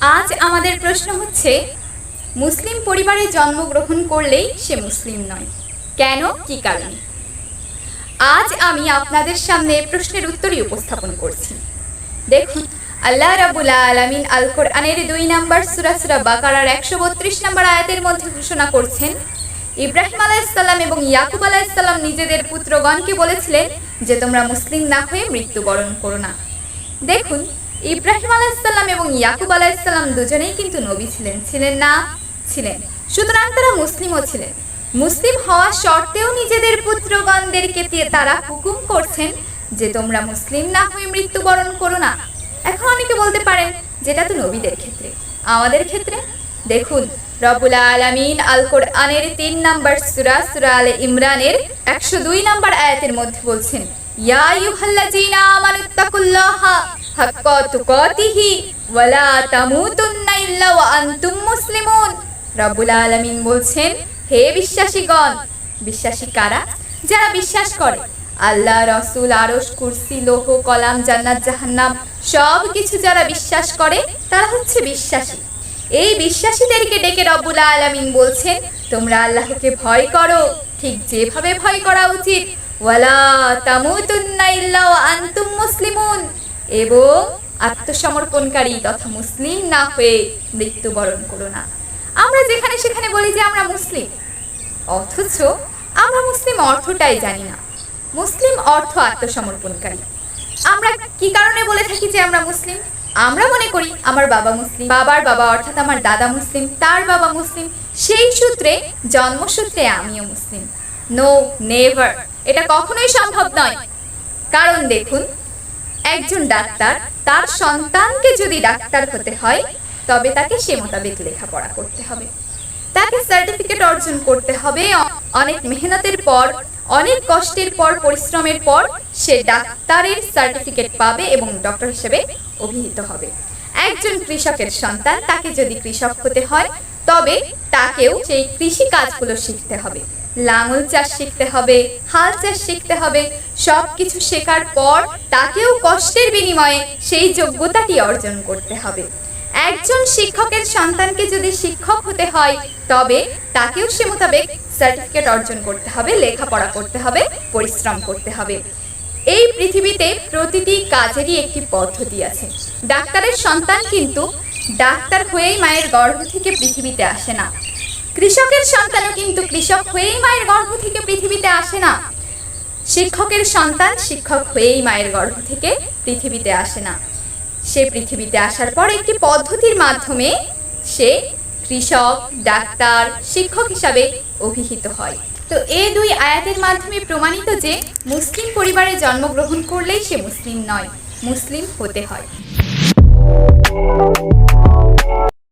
আজ আমাদের প্রশ্ন হচ্ছে, মুসলিম পরিবারে জন্মগ্রহণ করলেই সে মুসলিম নয়। কেন? কি কারণে? আজ আমি আপনাদের সামনে প্রশ্নের উত্তরই উপস্থাপন করছি। দেখুন, আল্লাহ রাবুল আলামিন আল কোরআনের দুই নাম্বার সুরা সুরা বাকারার একশো বত্রিশ নম্বর আয়াতের মধ্যে ঘোষণা করছেন, ইব্রাহিম আলাইসাল্লাম এবং ইয়াকুব আলাইসাল্লাম নিজেদের পুত্রগণকে বলেছিলেন যে, তোমরা মুসলিম না হয়ে মৃত্যুবরণ করো না। দেখুন ইব্রাহিম আলাইসাল্লাম এবং ইয়াকুব আলাইসাল্লাম দুজনেই কিন্তু নবী ছিলেন। ছিলেন না? ছিলেন। সুতরাং তারা মুসলিমও ছিলেন। মুসলিম হওয়া সত্ত্বেও নিজেদের পুত্রগণদেরকে দিয়ে তারা হুকুম করছেন যে তোমরা মুসলিম না হয়ে মৃত্যুবরণ করো না। এখন অনেকে বলতে পারেন, যেটা তো নবীদের ক্ষেত্রে। আমাদের ক্ষেত্রে? দেখুন রবুল আলামিন আল কোরআনের তিন নাম্বার সূরা সূরা আলে ইমরানের একশো দুই নাম্বার আয়াতের মধ্যে বলছেন, ইয়া আইয়ুহাল্লাযীনা আমানুত্তাকুল্লাহা বলছেন, হে বিশ্বাসীগণ, বিশ্বাসী কারা? যারা বিশ্বাস করে, আল্লাহ রসুল, আরশ, কুরসি, লৌহ, কলাম, জান্নাত, জাহান্নাম, সব কিছু যারা বিশ্বাস করে, তারা হচ্ছে বিশ্বাসী। এই বিশ্বাসীদেরকে ডেকে রব্বুল আলামিন বলছেন, তোমরা আল্লাহকে ভয় করো, ঠিক যেভাবে ভয় করা উচিত। ওয়ালা তামুতুন্না ইল্লা মুসলিমুন। এবং আত্মসমর্পণকারী তথা মুসলিম না হয়ে মৃত্যুবরণ করো না। আমরা যেখানে সেখানে বলি যে আমরা মুসলিম। অথচ আমরা মুসলিম অর্থটাই জানি না। মুসলিম অর্থ আত্মসমর্পণকারী। আমরা কি কারণে বলে থাকি যে আমরা মুসলিম? আমরা মনে করি আমার বাবা মুসলিম, বাবার বাবা অর্থাৎ আমার দাদা মুসলিম, তার বাবা মুসলিম, সেই সূত্রে, জন্মসূত্রে আমিও মুসলিম। নো নেভার এটা কখনোই সম্ভব নয়। কারণ দেখুন একজন ডাক্তার তার সন্তানকে যদি ডাক্তার হতে হয়, তবে তাকে সে মোতাবেক লেখাপড়া করতে হবে। তাকে সার্টিফিকেট অর্জন করতে হবে। অনেক মেহনতের পর, অনেক কষ্টের পর, পরিশ্রমের পর সে ডাক্তারের সার্টিফিকেট পাবে এবং ডক্টর হিসেবে অভিহিত হবে। একজন কৃষকের সন্তান তাকে যদি কৃষক হতে হয়, তবে তাকেও সেই কৃষি কাজগুলো শিখতে হবে। লাঙল চাষ শিখতে হবে, হাল চাষ শিখতে হবে সব কিছু শেখার পর তাকেও কষ্টের বিনিময়ে সেই যোগ্যতাটি অর্জন করতে হবে। একজন শিক্ষকের সন্তানকে যদি শিক্ষক হতে হয়, তবে তাকেও সে মোতাবেক সার্টিফিকেট অর্জন করতে হবে, লেখাপড়া করতে হবে, পরিশ্রম করতে হবে। এই পৃথিবীতে প্রতিটি কাজেরই একটি পদ্ধতি আছে। ডাক্তারের সন্তান কিন্তু ডাক্তার হয়েই মায়ের গর্ভ থেকে পৃথিবীতে আসে না। কৃষকের সন্তানও কিন্তু কৃষক হয়েই মায়ের গর্ভ থেকে পৃথিবীতে আসে না। শিক্ষকের সন্তান শিক্ষক হয়েই মায়ের গর্ভ থেকে পৃথিবীতে আসে না। সে পৃথিবীতে আসার পর একটি পদ্ধতির মাধ্যমে সে কৃষক, ডাক্তার, শিক্ষক হিসাবে অভিহিত হয়। তো এই দুই আয়াতের মাধ্যমে প্রমাণিত যে মুসলিম পরিবারে জন্মগ্রহণ করলেই সে মুসলিম নয়, মুসলিম হতে হয়।